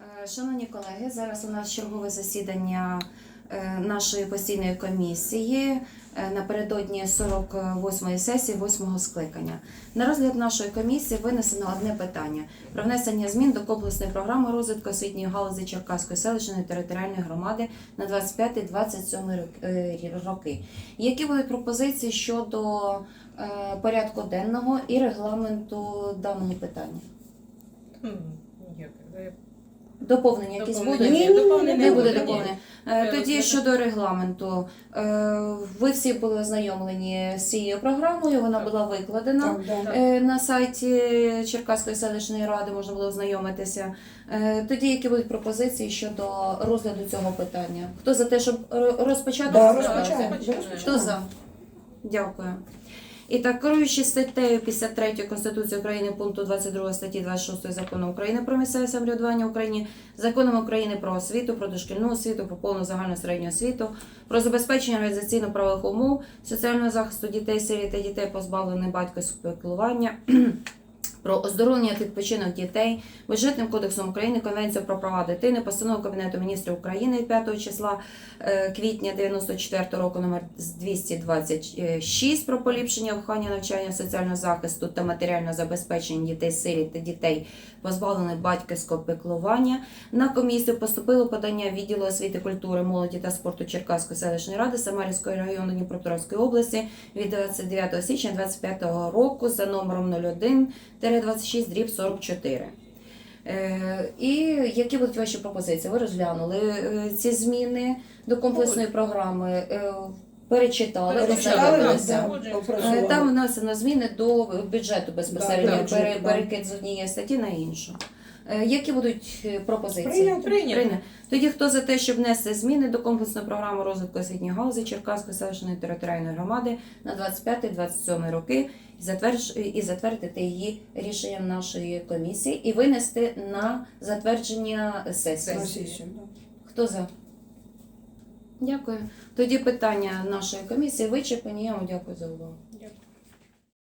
Е, Шановні колеги, зараз у нас чергове засідання е, нашої постійної комісії е, напередодні 48-ї сесії 8-го скликання. На розгляд нашої комісії винесено одне питання про внесення змін до комплексної програми розвитку освітньої галузі Черкаської селищної територіальної громади на 25-27 е, роки. Які будуть пропозиції щодо порядку денного і регламенту даного питання? Ви- Доповнення якісь будуть? Ні, доповнення Не буде доповнення. Е, Тоді щодо регламенту, Е, ви всі були ознайомлені з цією програмою, вона Так. була викладена. Так. Е, На сайті Черкаської селищної ради можна було ознайомитися. Е, Тоді які будуть пропозиції щодо розгляду цього питання? Хто за те, щоб розпочати? Да, розпочати? Хто за? Дякую. І так, керуючи статтею 53 Конституції України пункту 22 статті 26 Закону України про місцеве самоврядування України, Законом України про освіту, про дошкільну освіту, про повну загальну середню освіту, про забезпечення організаційно-правових умов, соціального захисту дітей, сирі та дітей, позбавлених батьківського піклування, про оздоровлення та відпочинок дітей, бюджетним кодексом України, Конвенцію про права дитини, постанову Кабінету міністрів України від 5 числа е, квітня 94 року номер 226 про поліпшення виховання навчання соціального захисту та матеріального забезпечення дітей сиріт та дітей, позбавлених батьківського піклування. На комісію поступило подання відділу освіти, культури, молоді та спорту Черкаської селищної ради Самарівської району Дніпропетровської області від 29 січня 25 року за номером 01 дріб 44. Е, І які будуть ваші пропозиції? Ви розглянули е, ці зміни до комплексної програми, е, перечитали. Е. Там внесено зміни до бюджету безпосередньо, перекид з однієї статті на іншу. Е, Які будуть е, пропозиції? Прийняти. Прийняти. Тоді хто за те, щоб внести зміни до комплексної програми розвитку освітньої галузі Черкаської селищної територіальної громади на 25-27 роки і затвердж- і затвердити її рішенням нашої комісії і винести на затвердження сесії. Да. Хто за? Дякую. Тоді питання нашої комісії вичерпані. Я вам дякую за увагу.